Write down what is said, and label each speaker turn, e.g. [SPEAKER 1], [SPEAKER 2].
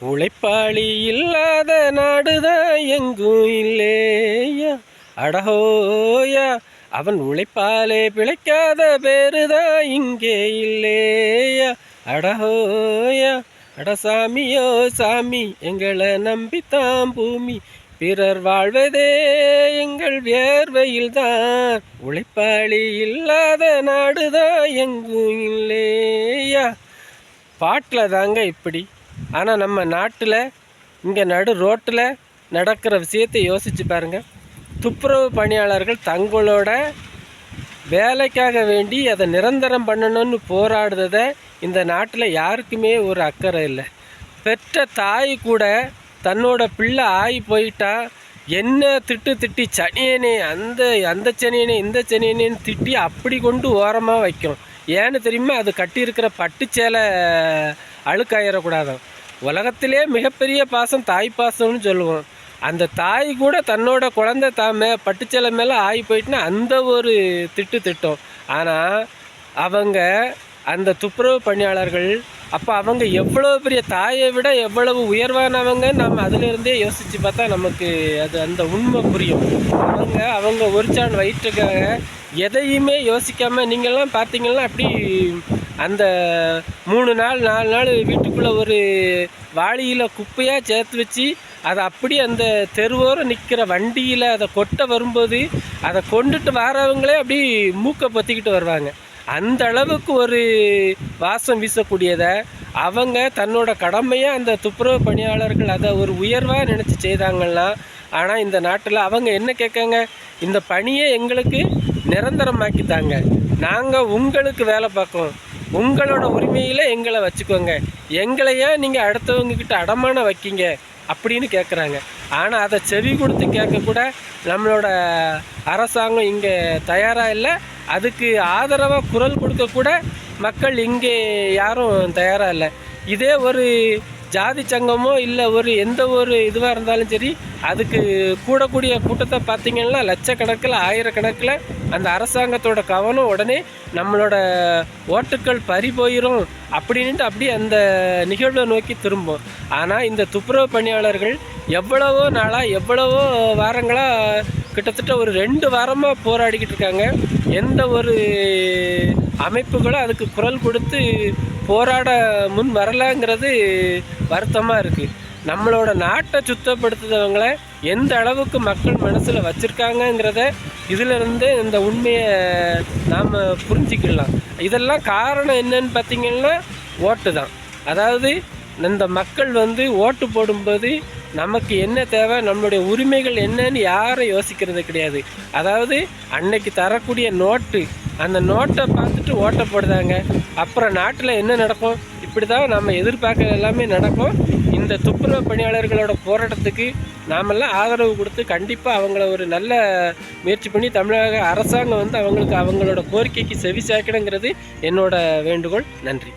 [SPEAKER 1] உழைப்பாளி இல்லாத நாடுதான் எங்கும் இல்லேயா? அடஹோயா அவன் உழைப்பாலே பிழைக்காத பேருதான் இங்கே இல்லேயா? அடஹோயா அடசாமியோ சாமி எங்களை நம்பித்தான் பூமி. பிறர் வாழ்வதே எங்கள் வியர்வையில் தான் உழைப்பாளி இல்லாத நாடுதான் எங்கும் இல்லேயா? பாட்டில் தாங்க இப்படி. ஆனால் நம்ம நாட்டில் இங்கே நடு ரோட்டில் நடக்கிற விஷயத்தை யோசிச்சு பாருங்க. துப்புரவு பணியாளர்கள் தங்களோட வேலைக்காக வேண்டி அதை நிரந்தரம் பண்ணணும்னு போராடுறத இந்த நாட்டில் யாருக்குமே ஒரு அக்கறை இல்லை. பெற்ற தாய் கூட தன்னோட பிள்ளை ஆகி போயிட்டா என்ன திட்டு திட்டி சனியனே அந்த அந்த சனியனே இந்த சனியனேன்னு திட்டி அப்படி கொண்டு ஓரமாக வைக்கும் ஏன்னு தெரியுமா? அது கட்டியிருக்கிற பட்டுச்சேலை அழுக்காயிடக்கூடாதான் உலகத்திலே மிகப்பெரிய பாசம் தாய் பாசம்னு சொல்லுவோம். அந்த தாய் கூட தன்னோட குழந்தை தாமே பட்டுச்சலை மேலே ஆகி போயிட்டுனா அந்த ஒரு திட்டு திட்டம். ஆனால் அவங்க அந்த துப்புரவு பணியாளர்கள் அப்போ அவங்க எவ்வளோ பெரிய தாயை விட எவ்வளவு உயர்வானவங்க நம்ம அதிலிருந்தே யோசித்து பார்த்தா நமக்கு அது அந்த உண்மை புரியும். அவங்க அவங்க ஒரு சான் வயிற்றுக்காக எதையுமே யோசிக்காமல் நீங்கள்லாம் பார்த்தீங்கன்னா அப்படி அந்த மூணு நாள் நாலு நாள் வீட்டுக்குள்ளே ஒரு வாளியில் குப்பையாக சேர்த்து வச்சு அதை அப்படியே அந்த தெருவோரம் நிற்கிற வண்டியில் அதை கொட்ட வரும்போது அதை கொண்டுட்டு வரவங்களே அப்படி மூக்கை பற்றிக்கிட்டு வருவாங்க. அந்த அளவுக்கு ஒரு வாசம் வீசக்கூடியதை அவங்க தன்னோட கடமையாக அந்த துப்புரவு பணியாளர்கள் அதை ஒரு உயர்வாக நினச்சி செய்தாங்கன்னா ஆனால் இந்த நாட்டில் அவங்க என்ன கேட்காங்க? இந்த பணியை எங்களுக்கு நிரந்தரமாக்கித்தாங்க. நாங்கள் உங்களுக்கு வேலை பார்க்கோம் உங்களோட உரிமையில் எங்களை வச்சுக்கோங்க. எங்களையே நீங்கள் அடுத்தவங்கக்கிட்ட அடமான வைக்கிங்க அப்படின்னு கேட்குறாங்க ஆனால் அதை செவி கொடுத்து கேட்கக்கூட நம்மளோட அரசாங்கம் இங்கே தயாராக இல்லை. அதுக்கு ஆதரவாக குரல் கொடுக்கக்கூட மக்கள் இங்கே யாரும் தயாராக இல்லை. இதே ஒரு ஜாதி சங்கமோ இல்லை ஒரு எந்த ஒரு இதுவாக இருந்தாலும் சரி அதுக்கு கூடக்கூடிய கூட்டத்தை பார்த்திங்கன்னா லட்சக்கணக்கில் ஆயிரக்கணக்கில் அந்த அரசாங்கத்தோட கவனம் உடனே நம்மளோட ஓட்டுக்கள் பறி போயிடும் அப்படின்ட்டு அப்படியே அந்த நிகழ்வை நோக்கி திரும்பும். ஆனால் இந்த துப்புரவு பணியாளர்கள் எவ்வளவோ நாளாக எவ்வளவோ வாரங்களாக கிட்டத்தட்ட ஒரு ரெண்டு வாரமாக போராடிக்கிட்டு இருக்காங்க. எந்த ஒரு அமைப்புகளும் அதுக்கு குரல் கொடுத்து போராட முன் வரலாங்கிறது வருத்தமாக இருக்குது நம்மளோட நாட்டை சுத்தப்படுத்துறவங்கள எந்த அளவுக்கு மக்கள் மனசில் வச்சுருக்காங்கங்கிறத இதிலிருந்து இந்த உண்மையை நாம் புரிஞ்சிக்கலாம். இதெல்லாம் காரணம் என்னன்னு பார்த்திங்கன்னா ஓட்டு தான். அதாவது இந்த மக்கள் வந்து ஓட்டு போடும்போது நமக்கு என்ன தேவை நம்மளுடைய உரிமைகள் என்னன்னு யாரும் யோசிக்கிறது கிடையாது. அதாவது அன்னைக்கு தரக்கூடிய நோட்டு அந்த நோட்டை பார்த்துட்டு ஓட்டை போடுதாங்க அப்புறம் நாட்டில் என்ன நடக்கும்? இப்படி தான் நம்ம எதிர்பார்க்க எல்லாமே நடக்கும். இந்த துப்புரவு பணியாளர்களோட போராட்டத்துக்கு நாமெல்லாம் ஆதரவு கொடுத்து கண்டிப்பாக அவங்கள ஒரு நல்ல முயற்சி பண்ணி தமிழக அரசாங்கம் வந்து அவங்களுக்கு அவங்களோட கோரிக்கைக்கு செவி சேர்க்கணுங்கிறது என்னோட வேண்டுகோள். நன்றி.